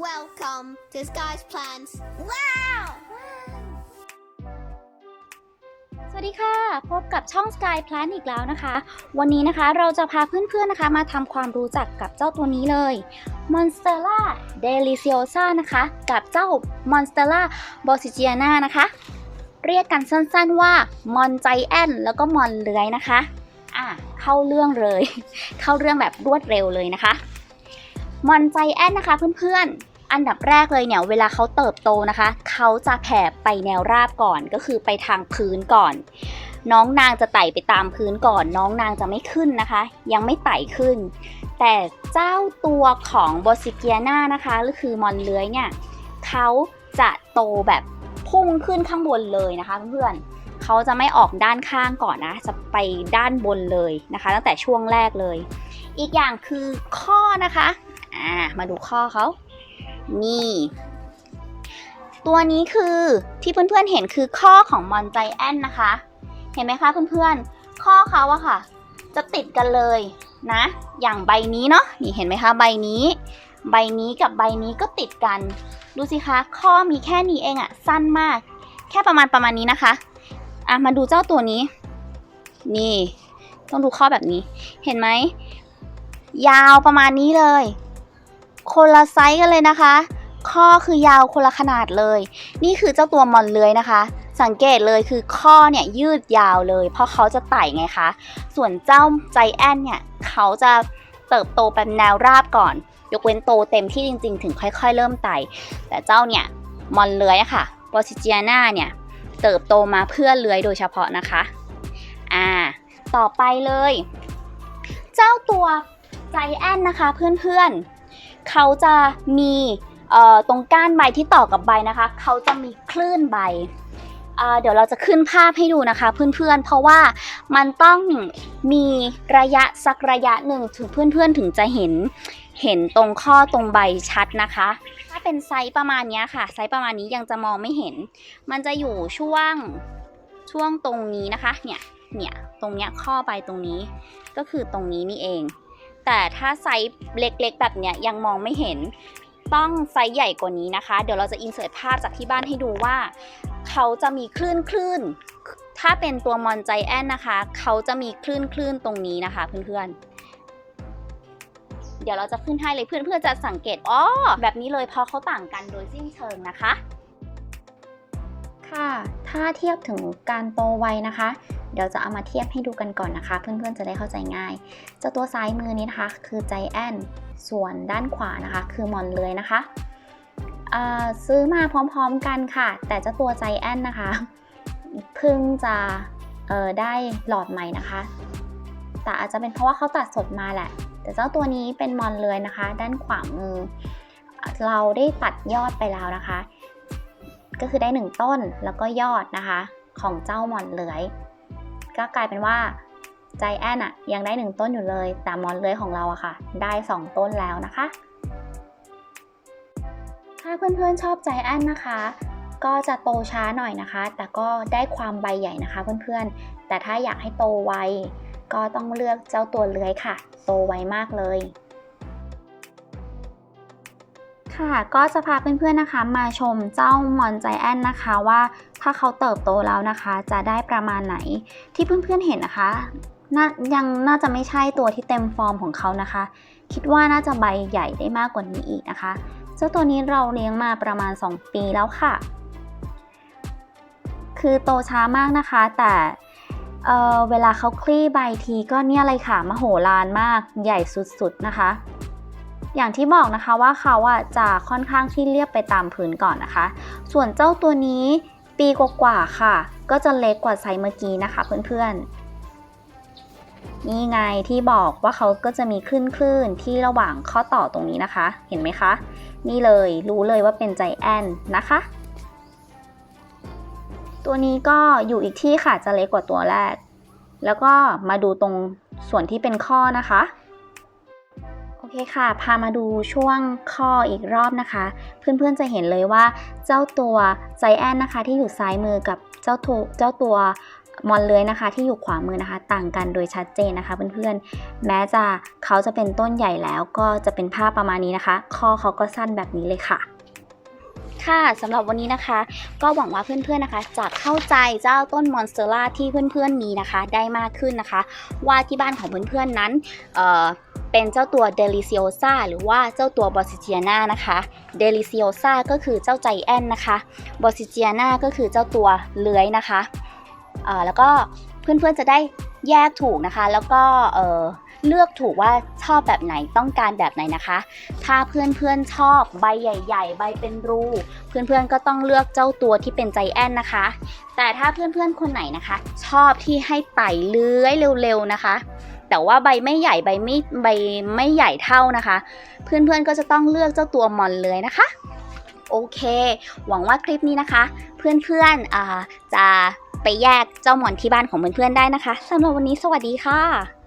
Welcome to Sky's Plans. Wow! สวัสดีค่ะ พบกับช่อง Sky Plan อีกแล้วนะคะ วันนี้นะคะเราจะพาเพื่อนๆนะคะ มาทำความรู้จักกับเจ้าตัวนี้เลย Monstera Deliciosa นะคะ กับเจ้า Monstera b o s i g i a n a นะคะ เรียกกันสั้นๆว่า Mon g i a n แล้วก็ Mon เลื้อยนะคะ อะ เข้าเรื่องเลย เข้าเรื่องแบบรวดเร็วเลยนะคะ Mon g i a n นนะคะเพื่อนๆ อันดับแรกเลยเนี่ย เวลาเขาเติบโตนะคะ เขาจะแผ่ไปแนวราบก่อนก็คือไปทางพื้นก่อน น้องนางจะไต่ไปตามพื้นก่อน น้องนางจะไม่ขึ้นนะคะ ยังไม่ไต่ขึ้น แต่เจ้าตัวของบอสิเกียนานะคะก็คือมอนเลื้อยเนี่ยเขาจะโตแบบพุ่งขึ้นข้างบนเลยนะคะเพื่อนๆเขาจะไม่ออกด้านข้างก่อนนะ จะไปด้านบนเลยนะคะ ตั้งแต่ช่วงแรกเลย อีกอย่างคือข้อนะคะ อ่า มาดูข้อเขา นี่ ตัวนี้คือที่เพื่อนๆเห็นคือข้อของมอนไจแอนนะคะ เห็นไหมคะเพื่อนๆ ข้อเขาอะค่ะ จะติดกันเลยนะ อย่างใบนี้เนาะ นี่เห็นไหมคะ ใบนี้ ใบนี้กับใบนี้ก็ติดกัน ดูสิคะ ข้อมีแค่นี้เองอะสั้นมาก แค่ประมาณประมาณนี้นะคะ อะ มาดูเจ้าตัวนี้ นี่ ต้องดูข้อแบบนี้ เห็นไหมยาวประมาณนี้เลย คนละไซส์กันเลยนะคะ ข้อคือยาวคนละขนาดเลย นี่คือเจ้าตัวมอนเลื้อยนะคะ สังเกตเลยคือข้อเนี่ยยืดยาวเลย เพราะเขาจะไต่ไงคะ ส่วนเจ้าใจแอนเนี่ยเขาจะเติบโตเป็นแนวราบก่อน ยกเว้นโตเต็มที่จริง ๆ ถึงค่อยๆ เริ่มไต่ แต่เจ้าเนี่ยมอนเลื้อยอะค่ะบอซิเจียนาเนี่ยเติบโตมาเพื่อเลื้อยโดยเฉพาะนะคะ อ่า ต่อไปเลย เจ้าตัวใจแอนนะคะเพื่อนๆ เขาจะมีตรงก้านใบที่ต่อกับใบนะคะ เขาจะมีคลื่นใบ เดี๋ยวเราจะขึ้นภาพให้ดูนะคะเพื่อนๆ เพราะว่ามันต้องมีระยะสักระยะหนึ่งถึงเพื่อนๆถึงจะเห็นเห็นตรงข้อตรงใบชัดนะคะ ถ้าเป็นไซส์ประมาณนี้ค่ะ ไซส์ประมาณนี้ยังจะมองไม่เห็น มันจะอยู่ช่วงช่วงตรงนี้นะคะ เนี่ย เนี่ย ตรงเนี้ยข้อใบตรงนี้ ก็คือตรงนี้นี่เอง แต่ถ้าไซส์เล็กๆ แบบเนี้ยยังมองไม่เห็น ต้องไซส์ใหญ่กว่านี้นะคะ เดี๋ยวเราจะอินเสิร์ตภาพจากที่บ้านให้ดูว่า เขาจะมีคลื่นคลื่น ถ้าเป็นตัวมอนใจแอนนะคะ เขาจะมีคลื่นคลื่นตรงนี้นะคะเพื่อนๆ เดี๋ยวเราจะขึ้นให้เลยเพื่อนๆจะสังเกตอ๋อแบบนี้เลยเพราะเขาต่างกันโดยสิ้นเชิงนะคะ ค่ะ ถ้าเทียบถึงการโตไวนะคะ เดี๋ยวจะเอามาเทียบให้ดูกันก่อนนะคะ เพื่อนๆจะได้เข้าใจง่ายเจ้าตัวซ้ายมือนี้นะคะ คือใจแอนส่วนด้านขวานะคะ คือมอนเลยนะคะซื้อมาพร้อมๆกันค่ะ แต่เจ้าตัวใจแอนนะคะเพิ่งจะได้หลอดใหม่นะคะ แต่อาจจะเป็นเพราะว่าเขาตัดสดมาแหละ แต่เจ้าตัวนี้เป็นมอนเลยนะคะ ด้านขวามือ เราได้ตัดยอดไปแล้วนะคะ ก็คือได้หนึ่งต้นแล้วก็ยอดนะคะ ของเจ้ามอนเลื้อย ก็กลายเป็นว่าใจแอนอะยังได้หนึ่งต้นอยู่เลย แต่มอนเลื้อยของเราอะค่ะ ได้สองต้นแล้วนะคะ ถ้าเพื่อนๆชอบใจแอนนะคะ ก็จะโตช้าหน่อยนะคะ แต่ก็ได้ความใบใหญ่นะคะเพื่อนๆ แต่ถ้าอยากให้โตไวก็ต้องเลือกเจ้าตัวเลื้อยค่ะ โตไวมากเลย ค่ะ ก็จะพาเพื่อนๆนะคะ มาชมเจ้ามอนใจแอนนะคะว่าถ้าเขาเติบโตแล้วนะคะ จะได้ประมาณไหนที่เพื่อนๆเห็นนะคะน่ายังน่าจะไม่ใช่ตัวที่เต็มฟอร์มของเขานะคะ คิดว่าน่าจะใบใหญ่ได้มากกว่านี้อีกนะคะ เจ้าตัวนี้เราเลี้ยงมาประมาณ 2 ปีแล้วค่ะ คือโตช้ามากนะคะ แต่เเวลาเขาคลี่ใบทีก็เนี่ยเลยค่ะมโหฬารมากใหญ่สุดๆนะคะ อย่างที่บอกนะคะว่าเขาอะจะค่อนข้างที่เรียบไปตามพื้นก่อนนะคะ ส่วนเจ้าตัวนี้ปีกว่าๆค่ะ ก็จะเล็กกว่าไซส์เมื่อกี้นะคะเพื่อนๆ นี่ไงที่บอกว่าเขาก็จะมีคลื่นคลื่นๆที่ระหว่างข้อต่อตรงนี้นะคะ เห็นไหมคะ นี่เลยรู้เลยว่าเป็นใจแอนนะคะ ตัวนี้ก็อยู่อีกที่ค่ะจะเล็กกว่าตัวแรก แล้วก็มาดูตรงส่วนที่เป็นข้อนะคะ เคค่ะ พามาดูช่วงข้ออีกรอบนะคะ เพื่อนๆจะเห็นเลยว่าเจ้าตัวไซแอนนะคะ ที่อยู่ซ้ายมือกับเจ้าตัวเจ้าตัวมอนเลื้อยนะคะ ที่อยู่ขวามือนะคะ ต่างกันโดยชัดเจนนะคะเพื่อนๆ แม้จะเขาจะเป็นต้นใหญ่แล้วก็จะเป็นภาพประมาณนี้นะคะ ข้อเขาก็สั้นแบบนี้เลยค่ะค่ะสำหรับวันนี้นะคะ ก็หวังว่าเพื่อนๆนะคะจะเข้าใจเจ้าต้นมอนสเตอร่าที่เพื่อนๆมีนะคะ ได้มากขึ้นนะคะ ว่าที่บ้านของเพื่อนๆนั้นเอ่อ เป็นเจ้าตัวเดลิซิโอซาหรือว่าเจ้าตัวบอสิเจียนานะคะเดลิซิโอซาก็คือเจ้าใจแอนนะคะบอสิเจียนาก็คือเจ้าตัวเลื้อยนะคะเออแล้วก็เพื่อนๆจะได้แยกถูกนะคะ แล้วก็เเลือกถูกว่าชอบแบบไหนต้องการแบบไหนนะคะ ถ้าเพื่อนๆชอบใบใหญ่ ๆ ใบเป็นรู เพื่อนๆก็ต้องเลือกเจ้าตัวที่เป็นใจแอนนะคะ แต่ถ้าเพื่อนๆคนไหนนะคะ ชอบที่ให้ไต่เลื้อยเร็วๆนะคะ แต่ว่าใบไม่ใหญ่ใบไม่ใบไม่ใหญ่เท่านะคะ เพื่อนๆก็จะต้องเลือกเจ้าตัวมอนเลยนะคะ โอเค หวังว่าคลิปนี้นะคะ เพื่อนๆอ่าจะไปแยกเจ้ามอนที่บ้านของเพื่อนๆได้นะคะสำหรับวันนี้สวัสดีค่ะ